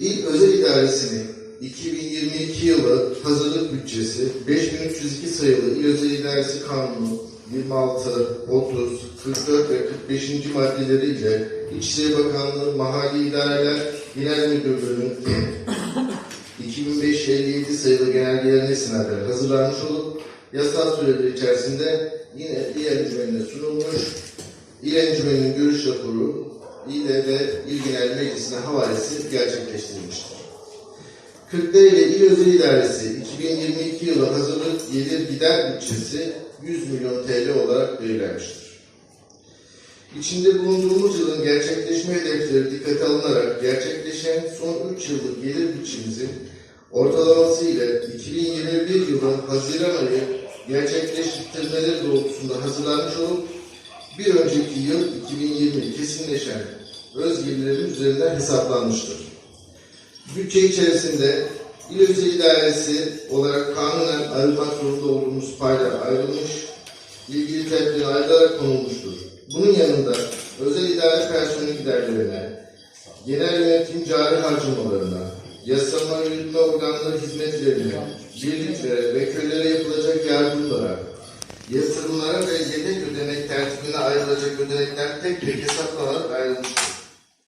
İl Özel İdaresi'nin 2022 yılı hazırlık bütçesi 5302 sayılı İl Özel İdaresi Kanunu 26, 30, 44 ve 45. maddeleriyle İçişleri Bakanlığı Mahalli İdareler Genel Müdürlüğü'nün 2005-57 sayılı genelgelerine istinaden hazırlanmış olup yasal süreler içerisinde yine İl Encümeni'ne sunulmuş. İl Encümeni'nin görüş raporu İL'e ve İl Genel Meclisi'ne havalesi gerçekleştirilmiştir. Kırklareli İl Özel İdaresi 2022 yılı hazırlık gelir gider bütçesi 100 milyon TL olarak belirlenmiştir. İçinde bulunduğumuz yılın gerçekleşme hedefleri dikkate alınarak gerçekleşen son 3 yıllık gelir bütçemizin ortalaması ile 2021 yılı Haziran ayı gerçekleştirmeleri doğrultusunda hazırlanmış olup bir önceki yıl 2020 kesinleşen öz gelirlerin üzerinden hesaplanmıştır. Bütçe içerisinde İl Özel İdaresi olarak kanunen ayrılmak zorunda olduğumuz paylar ayrılmış, ilgili tedbirler ayrılarak konulmuştur. Bunun yanında özel idare personeli giderlerine, genel yönetim cari harcamalarına, yasama yürütme organları hizmetlerine, birliklere ve köylere yapılacak yardımlara, yatırımlara ve tertibine ayrılacak ödenekler tek tek hesaplanarak ayrılmıştır.